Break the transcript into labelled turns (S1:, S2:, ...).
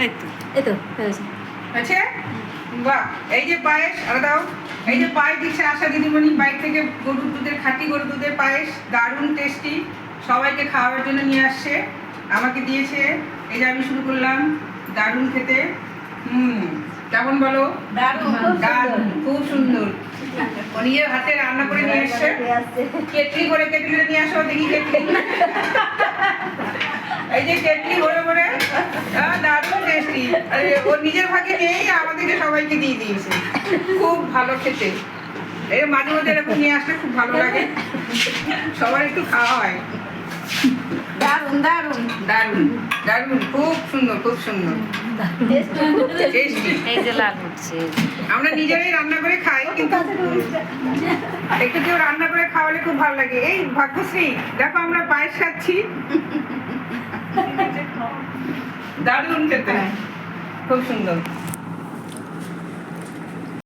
S1: এই তো
S2: এই তো হয়েছে?
S3: আছে বাহ এই যে পায়েস আর দাও। এই যে পায়েস দিচ্ছে আশা দিদিমণি বাইক থেকে গরুর দুধের খাঁটি গরুর দুধের পায়েস দারুণ টেস্টি সবাইকে খাওয়ার জন্য নিয়ে আসছে। আমাকে দিয়েছে এই যে আমি শুরু করলাম দারুণ খেতে। হুম কেমন বলো?
S2: দারুণ। খুব সুন্দর।
S3: নিজের হাতে রান্না করে নিয়ে এসছে।
S2: আসছে।
S3: কেটলি করে কেটলি নিয়ে আসো দেখি কেটলি। এই যে কেটলি ভরে ভরে দারুণ। ও নিজের ভাগে নেই আমাদেরকে সবাইকে দিয়ে দিয়েছে। খুব ভালো খেতে। এই মাঝে মধ্যে এরকম নিয়ে আসলে খুব ভালো লাগে। সবার একটু খাওয়া হয়।
S2: দারুণ দারুণ।
S3: দারুণ দারুণ। খুব সুন্দর খুব সুন্দর।
S2: টেস্ট খুব
S3: টেস্টি
S1: এই যে লাল হচ্ছে।
S3: আমরা নিজেরাই রান্না করে খাই কিন্তু একটু কেউ রান্না করে খাওয়ালে খুব ভালো লাগে। এই ভাগ্যশ্রী দেখো আমরা পায়েস খাচ্ছি। দারুণ খেতে। খুব সুন্দর।